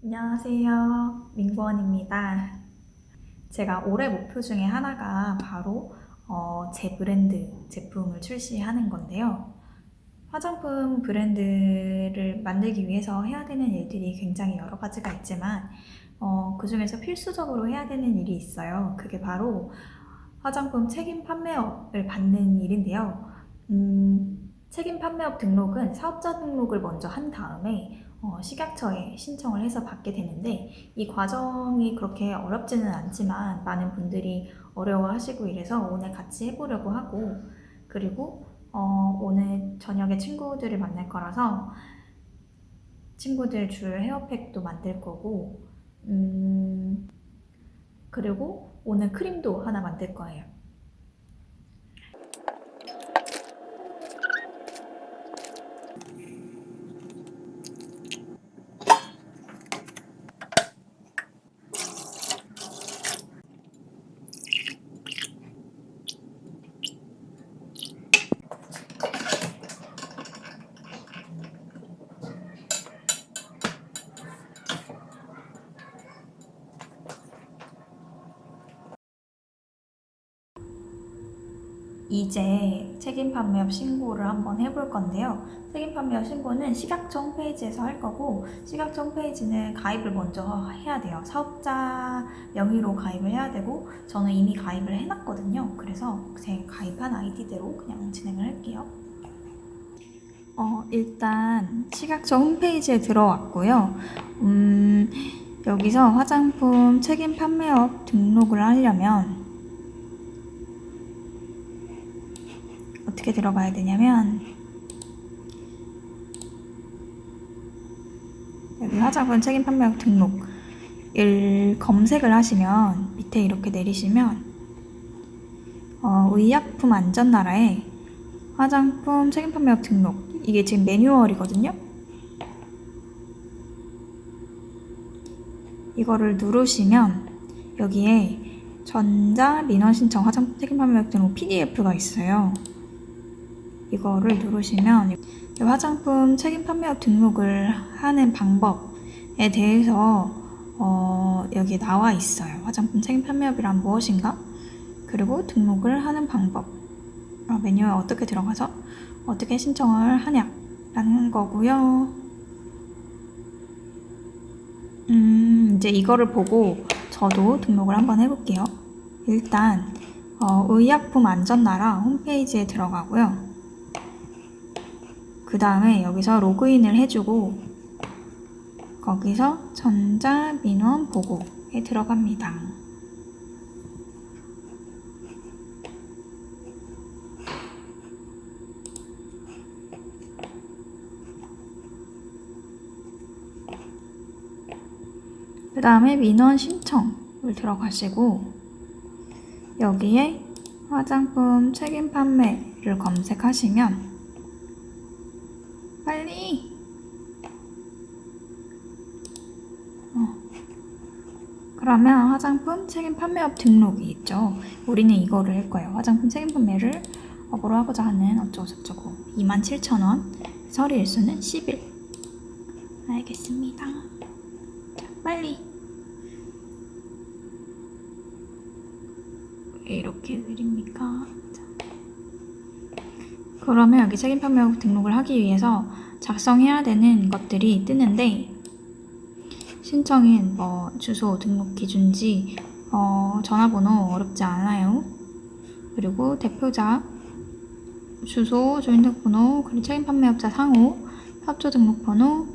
안녕하세요. 민구원입니다. 제가 올해 목표 중에 하나가 바로 어, 제 브랜드 제품을 출시하는 건데요. 화장품 브랜드를 만들기 위해서 해야 되는 일들이 굉장히 여러 가지가 있지만 어, 그 중에서 필수적으로 해야 되는 일이 있어요. 그게 바로 화장품 책임 판매업을 받는 일인데요. 음, 책임 판매업 등록은 사업자 등록을 먼저 한 다음에 어, 식약처에 신청을 해서 받게 되는데 이 과정이 그렇게 어렵지는 않지만 많은 분들이 어려워하시고 이래서 오늘 같이 해보려고 하고 그리고 어, 오늘 저녁에 친구들을 만날 거라서 친구들 줄 헤어팩도 만들 거고 음, 그리고 오늘 크림도 하나 만들 거예요. 이제 책임 판매업 신고를 한번 해볼 건데요. 책임 판매업 신고는 식약처 홈페이지에서 할 거고 식약처 홈페이지는 가입을 먼저 해야 돼요. 사업자 명의로 가입을 해야 되고 저는 이미 가입을 해놨거든요. 그래서 제 가입한 아이디대로 그냥 진행을 할게요. 어, 일단 식약처 홈페이지에 들어왔고요. 음, 여기서 화장품 책임 판매업 등록을 하려면 어떻게 들어가야 되냐면 여기 화장품 책임 판매업 등록을 검색을 하시면 밑에 이렇게 내리시면 어, 의약품 안전나라에 화장품 책임 판매업 등록 이게 지금 매뉴얼이거든요. 이거를 누르시면 여기에 전자 민원 신청 화장품 책임 판매업 등록 PDF가 있어요. 이거를 누르시면 이 화장품 책임 판매업 등록을 하는 방법에 대해서 어, 여기 나와 있어요. 화장품 책임 판매업이란 무엇인가? 그리고 등록을 하는 방법. 어, 메뉴에 어떻게 들어가서 어떻게 신청을 하냐라는 거고요. 음, 이제 이거를 보고 저도 등록을 한번 해볼게요. 일단 어, 의약품 안전나라 홈페이지에 들어가고요. 그 다음에 여기서 로그인을 해주고 거기서 전자민원 보고에 들어갑니다. 그 다음에 민원 신청을 들어가시고 여기에 화장품 책임 판매를 검색하시면 빨리. 어. 그러면 화장품 책임 판매업 등록이 있죠. 우리는 이거를 할 거예요. 화장품 책임 판매를 업으로 하고자 하는 어쩌고저쩌고 27,000원 서류 일수는 10일 알겠습니다. 자, 빨리 왜 이렇게 느립니까? 자. 그러면 여기 책임 판매업 등록을 하기 위해서 작성해야 되는 것들이 뜨는데 신청인 뭐 주소 등록 기준지 어, 전화번호 어렵지 않아요. 그리고 대표자 주소 조인등록번호 그리고 책임 판매업자 상호 협조 등록번호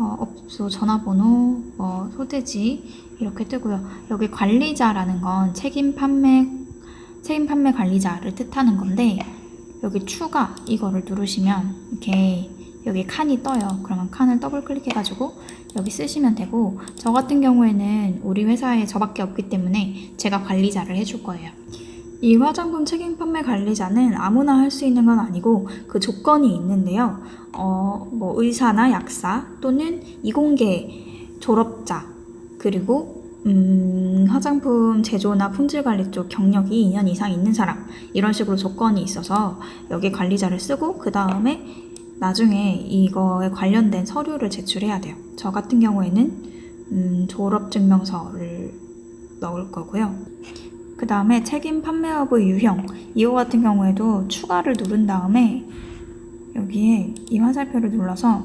어, 업소 전화번호 뭐 소재지 이렇게 뜨고요. 여기 관리자라는 건 책임 판매 책임 판매 관리자를 뜻하는 건데 여기 추가 이거를 누르시면 이렇게 여기 칸이 떠요. 그러면 칸을 더블 클릭해가지고 여기 쓰시면 되고 저 같은 경우에는 우리 회사에 저밖에 없기 때문에 제가 관리자를 해줄 거예요. 이 화장품 책임 판매 관리자는 아무나 할 수 있는 건 아니고 그 조건이 있는데요. 어, 뭐 의사나 약사 또는 이공계 졸업자 그리고 음, 화장품 제조나 품질 관리 쪽 경력이 2년 이상 있는 사람 이런 식으로 조건이 있어서 여기 관리자를 쓰고 그 다음에 나중에 이거에 관련된 서류를 제출해야 돼요. 저 같은 경우에는 음, 졸업증명서를 넣을 거고요. 그 다음에 책임 판매업의 유형 이거 같은 경우에도 추가를 누른 다음에 여기에 이 화살표를 눌러서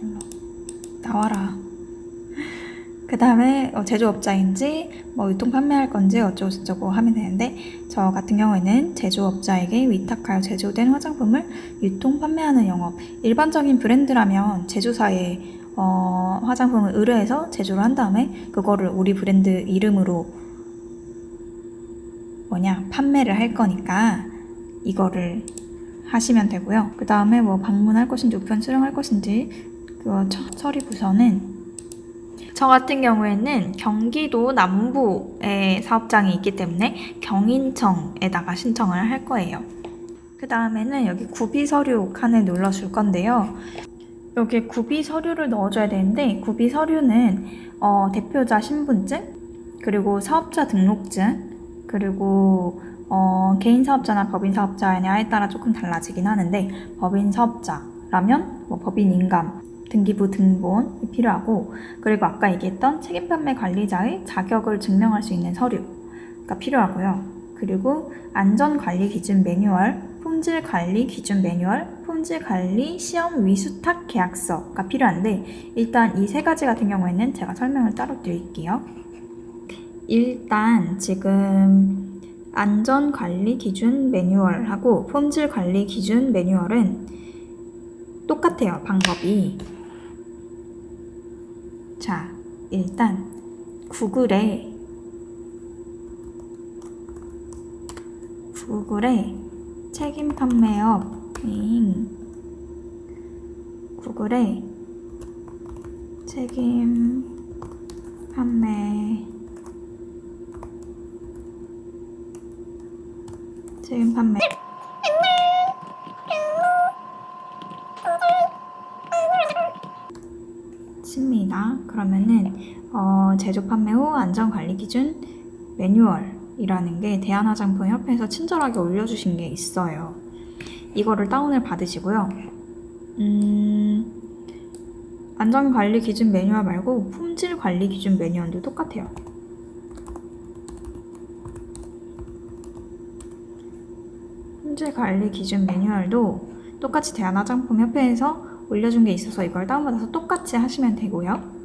눌러. 나와라. 그 다음에 어, 제조업자인지 뭐 유통 판매할 건지 어쩌고 저쩌고 하면 되는데 저 같은 경우에는 제조업자에게 위탁하여 제조된 화장품을 유통 판매하는 영업 일반적인 브랜드라면 제조사에 어, 화장품을 의뢰해서 제조를 한 다음에 그거를 우리 브랜드 이름으로 뭐냐 판매를 할 거니까 이거를 하시면 되고요. 그 다음에 뭐 방문할 것인지 우편 수령할 것인지 그 처- 처리 부서는 저 같은 경우에는 경기도 남부에 사업장이 있기 때문에 경인청에다가 신청을 할 거예요. 그 다음에는 여기 구비 서류 칸을 눌러줄 건데요. 여기 구비 서류를 넣어줘야 되는데 구비 서류는 어, 대표자 신분증 그리고 사업자 등록증 그리고 어, 개인 사업자나 법인 사업자냐에 따라 조금 달라지긴 하는데 법인 사업자라면 뭐 법인 인감 등기부 등본이 필요하고 그리고 아까 얘기했던 책임 판매 관리자의 자격을 증명할 수 있는 서류가 필요하고요. 그리고 안전 관리 기준 매뉴얼, 품질 관리 기준 매뉴얼, 품질 관리 시험 위수탁 계약서가 필요한데 일단 이 세 가지 같은 경우에는 제가 설명을 따로 드릴게요. 일단 지금 안전 관리 기준 매뉴얼하고 품질 관리 기준 매뉴얼은 똑같아요, 방법이. 자, 일단 구글에 구글에 책임 판매업인 구글에 책임 판매 책임 판매 칩니다. 그러면은 어, 제조 판매 후 안전 관리 기준 매뉴얼이라는 게 대한화장품협회에서 친절하게 올려주신 게 있어요. 이거를 다운을 받으시고요. 음, 안전 관리 기준 매뉴얼 말고 품질 관리 기준 매뉴얼도 똑같아요. 품질 관리 기준 매뉴얼도 똑같이 대한화장품협회에서 올려준 게 있어서 이걸 다운받아서 똑같이 하시면 되고요.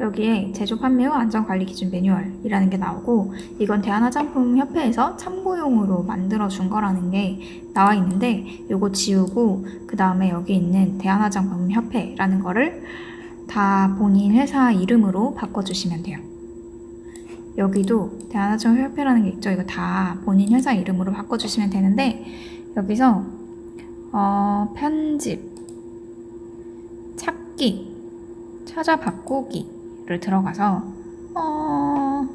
여기에 제조 판매 후 안전 관리 기준 매뉴얼이라는 게 나오고 이건 대한화장품협회에서 참고용으로 만들어 준 거라는 게 나와 있는데 요거 지우고 그 다음에 여기 있는 대한화장품협회라는 거를 다 본인 회사 이름으로 바꿔주시면 돼요. 여기도 대한화장품협회라는 게 있죠. 이거 다 본인 회사 이름으로 바꿔주시면 되는데 여기서 어, 편집, 찾기, 찾아 바꾸기 를 들어가서 어,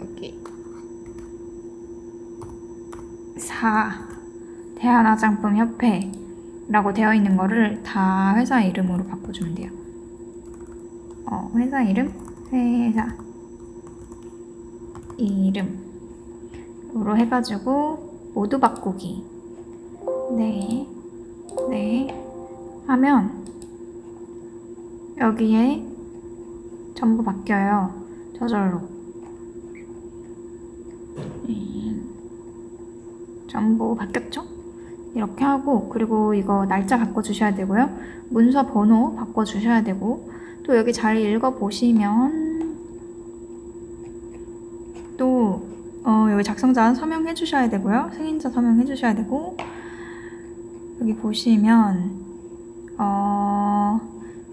여기. 4 대한화장품 협회라고 되어 있는 거를 다 회사 이름으로 바꿔주면 돼요. 어, 회사 이름, 회사 이름. 으로 해가지고 모두 바꾸기. 네, 네 하면 여기에 전부 바뀌어요 저절로 음, 전부 바뀌었죠? 이렇게 하고 그리고 이거 날짜 바꿔주셔야 되고요 문서 번호 바꿔주셔야 되고 또 여기 잘 읽어보시면 또 어, 여기 작성자 서명해 주셔야 되고요. 승인자 서명해 주셔야 되고 여기 보시면 어,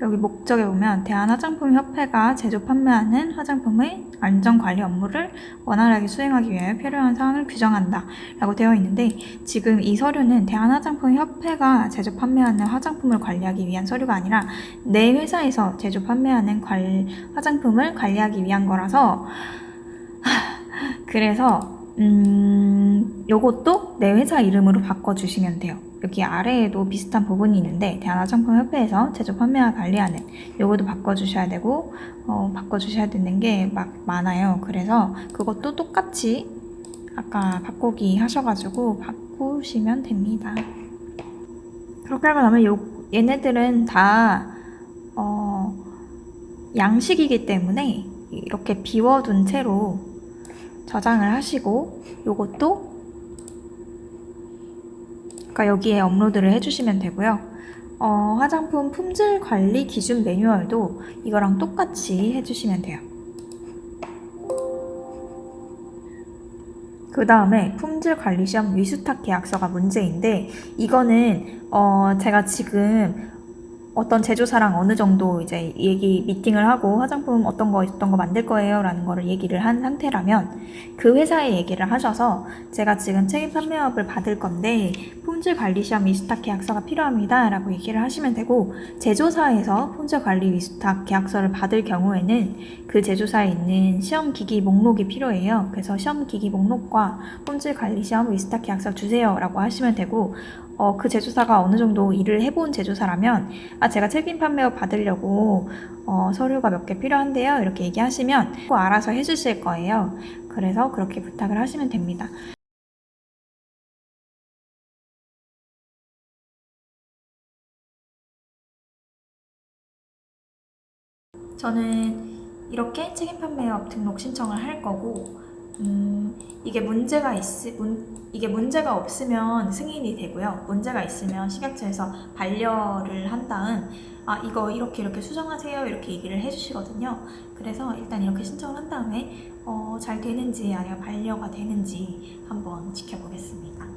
여기 목적에 보면 대한화장품협회가 제조 판매하는 화장품의 안전관리 업무를 원활하게 수행하기 위해 필요한 사항을 규정한다 라고 되어 있는데 지금 이 서류는 대한화장품협회가 제조 판매하는 화장품을 관리하기 위한 서류가 아니라 내 회사에서 제조 판매하는 관, 화장품을 관리하기 위한 거라서 그래서 음, 요것도 내 회사 이름으로 바꿔주시면 돼요. 여기 아래에도 비슷한 부분이 있는데 대한화장품협회에서 제조 판매와 관리하는 요것도 바꿔주셔야 되고 어, 바꿔주셔야 되는 게 막 많아요. 그래서 그것도 똑같이 아까 바꾸기 하셔가지고 바꾸시면 됩니다. 그렇게 하고 나면 요 얘네들은 다 어, 양식이기 때문에 이렇게 비워둔 채로 저장을 하시고 요것도 그러니까 여기에 업로드를 해주시면 되고요. 어, 화장품 품질 관리 기준 매뉴얼도 이거랑 똑같이 해주시면 돼요. 그 다음에 품질 관리 시험 위수탁 계약서가 문제인데 이거는 어, 제가 지금 어떤 제조사랑 어느 정도 이제 얘기 미팅을 하고 화장품 어떤 거 어떤 거 만들 거예요라는 거를 얘기를 한 상태라면 그 회사에 얘기를 하셔서 제가 지금 책임 판매업을 받을 건데 품질 관리 시험 위수탁 계약서가 필요합니다라고 얘기를 하시면 되고 제조사에서 품질 관리 위수탁 계약서를 받을 경우에는 그 제조사에 있는 시험 기기 목록이 필요해요. 그래서 시험 기기 목록과 품질 관리 시험 위수탁 계약서 주세요라고 하시면 되고 어, 그 제조사가 어느 정도 일을 해본 제조사라면 아 제가 책임 판매업 받으려고 어, 서류가 몇 개 필요한데요 이렇게 얘기하시면 또 알아서 해주실 거예요. 그래서 그렇게 부탁을 하시면 됩니다. 저는 이렇게 책임 판매업 등록 신청을 할 거고 음, 이게 문제가 있 문, 이게 문제가 없으면 승인이 되고요. 문제가 있으면 식약처에서 반려를 한 다음 아 이거 이렇게 이렇게 수정하세요 이렇게 얘기를 해주시거든요. 그래서 일단 이렇게 신청을 한 다음에 어, 잘 되는지 아니면 반려가 되는지 한번 지켜보겠습니다.